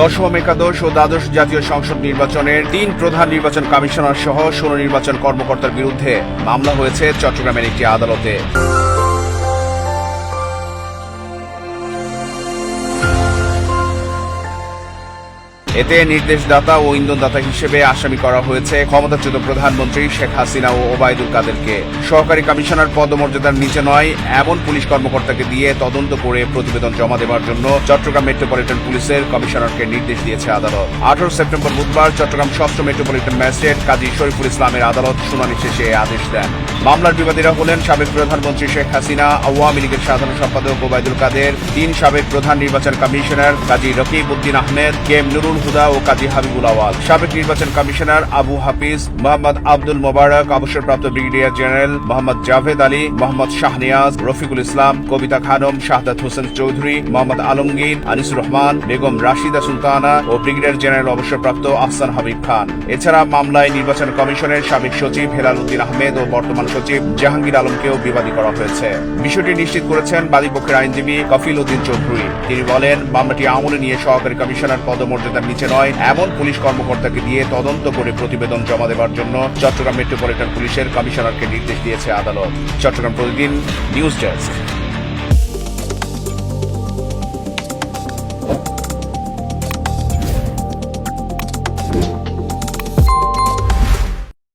দশম একাদশ ও দ্বাদশ জাতীয় সংসদ নির্বাচনের তিন প্রধান নির্বাচন কমিশনার সহ ষোলো নির্বাচন কর্মকর্তার বিরুদ্ধে মামলা হয়েছে চট্টগ্রামের একটি আদালতে। এতে নির্দেশদাতা ও ইন্ধনদাতা হিসেবে আসামি করা হয়েছে। ক্ষমতাচ্যুত প্রধানমন্ত্রী শেখ হাসিনা ও ওবায়দুল কাদেরকে। সহকারী কমিশনার পদমর্যাদার নিচে নয়, এমন পুলিশ কর্মকর্তাকে দিয়ে তদন্ত করে প্রতিবেদন জমা দেওয়ার জন্য চট্টগ্রাম মেট্রোপলিটন পুলিশের কমিশনারকে নির্দেশ দিয়েছে আদালত। আঠারো সেপ্টেম্বর বুধবার চট্টগ্রাম ষষ্ঠ মেট্রোপলিটন ম্যাজিস্ট্রেট কাজী শরীফুল ইসলামের আদালত শুনানি শেষে আদেশ দেন। মামলার বিবাদীরা হলেন সাবেক প্রধানমন্ত্রী শেখ হাসিনা, আওয়ামী লীগের সাধারণ সম্পাদক ওবায়দুল কাদের, তিন সাবেক প্রধান নির্বাচন commissioner Kazi Rakib Uddin Ahmed, K M Nurul Huda ও কাজী হাবিবুল আওয়াল। সাবেক নির্বাচন কমিশনার আবু হাফিজ মোহাম্মদ আব্দুল মোবারক, অবসরপ্রাপ্ত ব্রিগেডিয়ার জেনারেল মোহাম্মদ জাভেদ আলী, মোহাম্মদ শাহনিয়াজ রফিকুল ইসলাম, কবিতা খানম, শাহাদাত হোসেন চৌধুরী, মোহাম্মদ আলমগীর, আনিসুর রহমান, বেগম রাশিদা সুলতানা ও ব্রিগেডিয়ার জেনারেল অবসরপ্রাপ্ত আহসান হাবিব খান। এছাড়া মামলায় নির্বাচন কমিশনের সাবেক সচিব হেলাল উদ্দিন আহমেদ ও বর্তমান সচিব জাহাঙ্গীর আলমকেও বিবাদী করা হয়েছে। বিষয়টি নিশ্চিত করেছেন বাদীপক্ষের আইনজীবী কফিল উদ্দিন চৌধুরী। তিনি বলেন, মামলাটি আমলে নিয়ে সহকারী কমিশনার পদমর্যাদার নিচে নয়। এমন পুলিশ কর্মকর্তাকে দিয়ে তদন্ত করে প্রতিবেদন জমা দেওয়ার জন্য চট্টগ্রাম মেট্রোপলিটন পুলিশের কমিশনারকে নির্দেশ দিয়েছে আদালত। চট্টগ্রাম প্রতিদিন নিউজ ডেস্ক।